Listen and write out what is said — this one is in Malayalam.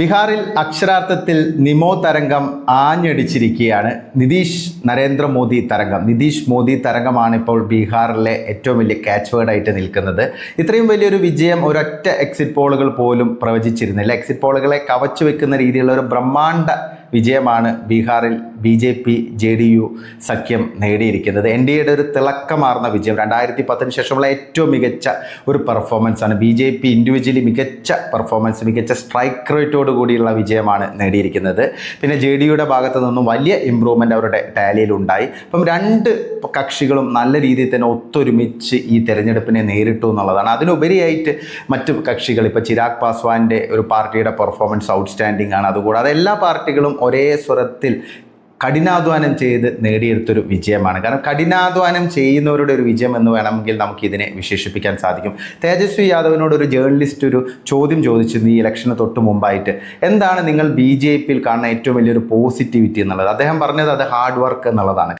ബീഹാറിൽ അക്ഷരാർത്ഥത്തിൽ നിമോ തരംഗം ആഞ്ഞടിച്ചിരിക്കുകയാണ്. നിതീഷ് നരേന്ദ്രമോദി തരംഗം. നിതീഷ് മോദി തരംഗമാണ് ഇപ്പോൾ ബീഹാറിലെ ഏറ്റവും വലിയ ക്യാച്ച് വേർഡായിട്ട് നിൽക്കുന്നത്. ഇത്രയും വലിയൊരു വിജയം ഒരൊറ്റ എക്സിറ്റ് പോളുകൾ പോലും പ്രവചിച്ചിരുന്നില്ല. എക്സിറ്റ് പോളുകളെ കവച്ചു വെക്കുന്ന രീതിയിലുള്ള ഒരു ബ്രഹ്മാണ്ഡ വിജയമാണ് ബീഹാറിൽ B J P J D U സഖ്യം നേടിയിരിക്കുന്നത്. എൻ ഡി എയുടെ ഒരു തിളക്കമാർന്ന വിജയം. രണ്ടായിരത്തി പത്തിന് ശേഷമുള്ള ഏറ്റവും മികച്ച ഒരു പെർഫോമൻസ് ആണ് ബി ജെ പി ഇൻഡിവിജ്വലി മികച്ച പെർഫോമൻസ് മികച്ച സ്ട്രൈക്ക് റേറ്റോട് കൂടിയുള്ള വിജയമാണ് നേടിയിരിക്കുന്നത്. പിന്നെ ജെ ഡി യുടെ ഭാഗത്തു നിന്നും വലിയ ഇമ്പ്രൂവ്മെന്റ് അവരുടെ ടാലിയിൽ ഉണ്ടായി. അപ്പം രണ്ട് കക്ഷികളും നല്ല രീതിയിൽ തന്നെ ഒത്തൊരുമിച്ച് ഈ തെരഞ്ഞെടുപ്പിനെ നേരിട്ടു എന്നുള്ളതാണ്. അതിനുപരിയായിട്ട് മറ്റു കക്ഷികൾ ഇപ്പോൾ ചിരാഗ് പാസ്വാന്റെ ഒരു പാർട്ടിയുടെ പെർഫോമൻസ് ഔട്ട്സ്റ്റാൻഡിംഗ് ആണ്. അതുകൂടാതെ എല്ലാ പാർട്ടികളും ഒരേ സ്വരത്തിൽ കഠിനാധ്വാനം ചെയ്ത് നേടിയെടുത്തൊരു വിജയമാണ്. കാരണം കഠിനാധ്വാനം ചെയ്യുന്നവരുടെ ഒരു വിജയം എന്ന് വേണമെങ്കിൽ നമുക്ക് ഇതിനെ വിശേഷിപ്പിക്കാൻ സാധിക്കും. തേജസ്വി യാദവിനോട് ഒരു ജേർണലിസ്റ്റ് ഒരു ചോദ്യം ചോദിച്ചിരുന്നു ഈ ഇലക്ഷന് തൊട്ട് മുമ്പായിട്ട്. എന്താണ് നിങ്ങൾ ബി ജെ പിയിൽ കാണുന്ന ഏറ്റവും വലിയൊരു പോസിറ്റിവിറ്റി എന്നുള്ളത്? അദ്ദേഹം പറഞ്ഞത് അത് ഹാർഡ് വർക്ക് എന്നുള്ളതാണ്.